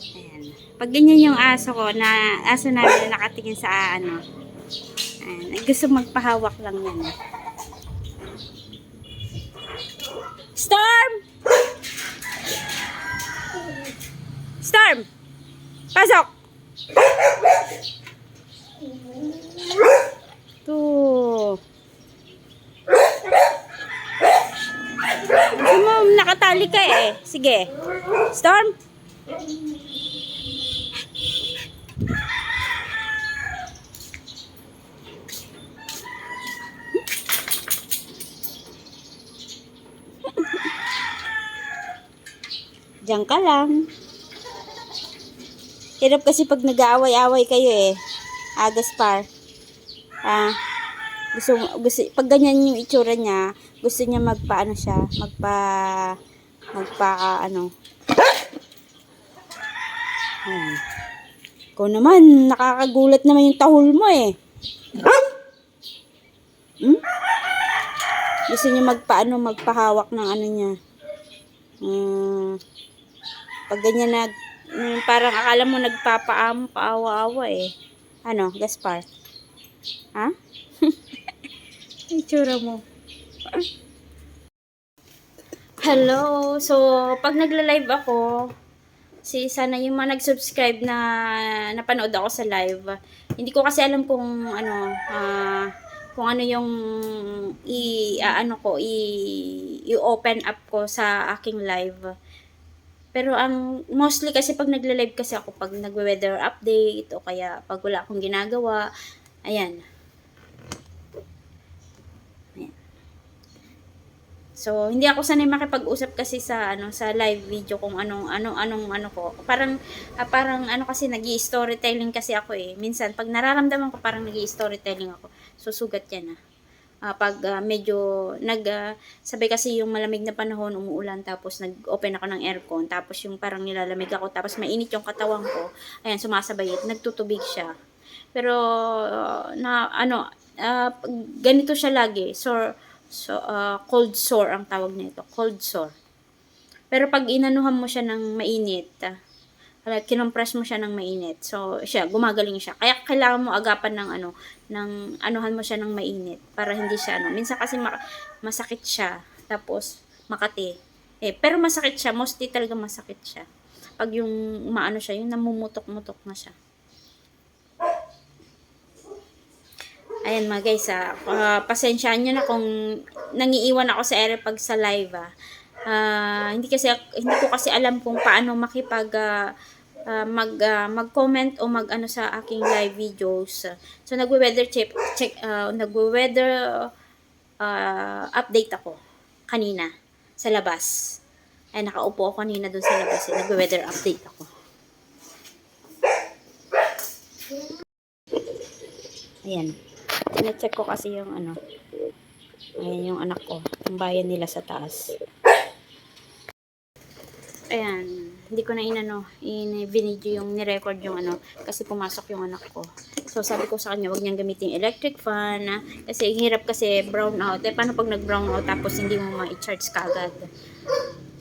Ayan. Pag ganyan yung aso ko, na aso namin na nakatingin sa ano, ayan, ay gusto magpahawak lang yan. Storm! Storm! Pasok! To. Gusto mo, nakatali ka eh. Sige. Storm? Diyan ka lang. Hirap kasi pag nag-aaway-away kayo eh. Ah, Gaspar. Ah, gusto, gusto, pag ganyan yung itsura niya, gusto niya magpa, ano siya, magpa, magpa, ano. Ayan. Ikaw naman, nakakagulat naman yung tahol mo eh. Hmm? Gusto niya magpa, ano, magpahawak ng ano niya. Hmm. Pag ganyan nag, mm, parang akala mo nagpapaamo, paawa-awa eh. Ano, Gaspar? Ha? Itsura mo. Hello! So, pag nagla-live ako, si sana yung mga nag-subscribe na napanood ako sa live. Hindi ko kasi alam kung ano, ah, kung ano yung i ah, ano ko i i-open up ko sa aking live. Pero ang mostly kasi pag nagla-live kasi ako pag nagwe-weather update o kaya pag wala akong ginagawa, ayan. Ayan. So, hindi ako sanay makipag-usap kasi sa ano sa live video kung anong anong anong ano ko. Parang ah, parang ano kasi nagi-storytelling kasi ako eh. Minsan pag nararamdaman ko parang nagi-storytelling ako. Susugat 'yan ah. Ah, pag ah, medyo nag ah, sabay kasi yung malamig na panahon umuulan tapos nag-open ako ng aircon tapos yung parang nilalamig ako tapos mainit yung katawan ko ayan sumasabay nagtutubig siya. Pero ah, na ano pag ganito siya lagi so so ah, cold sore ang tawag nito cold sore. Pero pag inanuhan mo siya ng mainit wala, kinompress mo siya ng mainit. So, siya, gumagaling siya. Kaya kailangan mo agapan ng ano, ng anuhan mo siya ng mainit para hindi siya ano. Minsan kasi ma- masakit siya, tapos makati. Eh, pero masakit siya, mostly talaga masakit siya. Pag yung umaano siya, yung namumutok-mutok na siya. Ayan mga guys, ah, ah, pasensyaan nyo na kung nangiiwan ako sa ere pag sa live ah. Ah, hindi kasi hindi ko kasi alam kung paano makipag ah, ah, mag ah, mag-comment o mag-ano sa aking live videos. So nagwe-weather check check ah, nagwe-weather ah, update ako kanina sa labas. Ay nakaupo ako kanina doon sa labas. Eh. Nagwe-weather update ako. Ayan. Tine-check ko kasi yung ano. Ayan yung anak ko. Yung bayan nila sa taas. Ayan. Hindi ko na inano, in-video yung ni-record yung ano, kasi pumasok yung anak ko. So, sabi ko sa kanya, wag niyang gamitin electric fan, ah, kasi hirap kasi brown out. Eh, paano pag nag-brown out tapos hindi mo ma-charge kagad?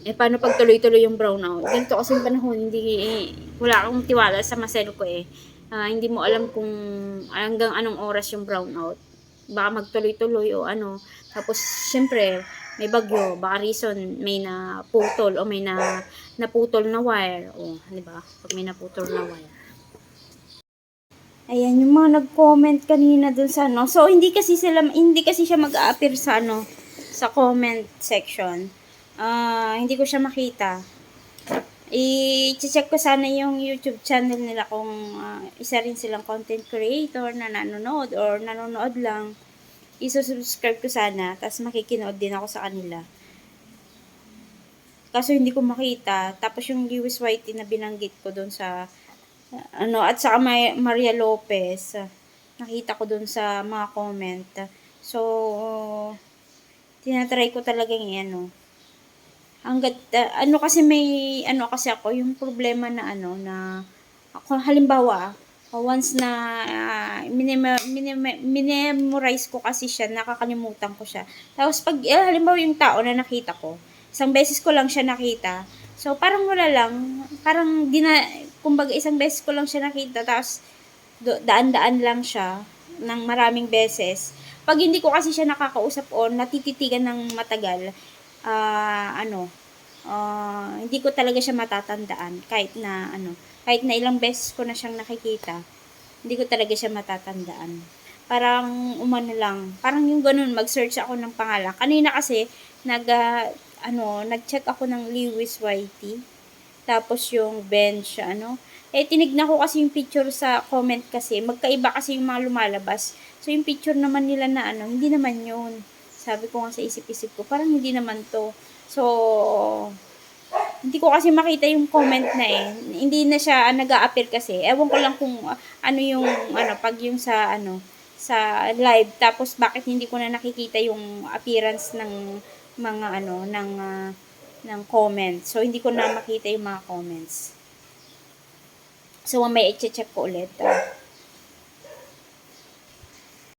Eh, paano pag tuloy-tuloy yung brown out? Ganito kasi yung panahon, hindi, eh, wala akong tiwala sa masel ko eh. Ah, hindi mo alam kung hanggang anong oras yung brown out. Baka magtuloy-tuloy o ano. Tapos, syempre, may bagyo. Baka reason, may naputol o may na, naputol na wire. O, di ba? Pag may naputol na wire. Ayan, yung mga nag-comment kanina dun sa ano. So, hindi kasi sila, hindi kasi siya mag-a-appear sa ano, sa comment section. Ah, hindi ko siya makita. I-check ko sana yung YouTube channel nila kung ah, isa rin silang content creator na nanonood or nanonood lang. I-subscribe ko sana, tapos makikinood din ako sa kanila. Kaso hindi ko makita. Tapos yung Lewis Whitey na binanggit ko doon sa ano at may Maria Lopez nakita ko doon sa mga comment so tinatry ko talaga yung ano hanggat ah, ano kasi may ano kasi ako yung problema na ano na ako halimbawa once na uh, minema, minema, minemorize ko kasi siya nakakalimutan ko siya. Tapos pag eh, halimbawa yung tao na nakita ko isang beses ko lang siya nakita. So parang wala lang. Parang di na kumbaga isang beses ko lang siya nakita, tapos daan-daan lang siya ng maraming beses. Pag hindi ko kasi siya nakakausap o natititigan ng matagal, ah, ano, ah, hindi ko talaga siya matatandaan kahit na ano, kahit na ilang beses ko na siyang nakikita, hindi ko talaga siya matatandaan. Parang umano lang, parang yung ganun, mag-search ako ng pangalan. Kanina kasi, nag, ah, ano, nag-check ako ng Lewis Whitey. Tapos yung bench, ano. Eh, tinignan ko kasi yung picture sa comment kasi. Magkaiba kasi yung mga lumalabas. So, yung picture naman nila na ano, hindi naman yun. Sabi ko nga sa isip-isip ko, parang hindi naman to. So, hindi ko kasi makita yung comment na eh. Hindi na siya nag appear kasi. Ewan ko lang kung ah, ano yung, ano, pag yung sa, ano, sa live. Tapos, bakit hindi ko na nakikita yung appearance ng mga, ano, ng, ah, ng comments. So, hindi ko na makita yung mga comments. So, may i-check ko ulit. ah.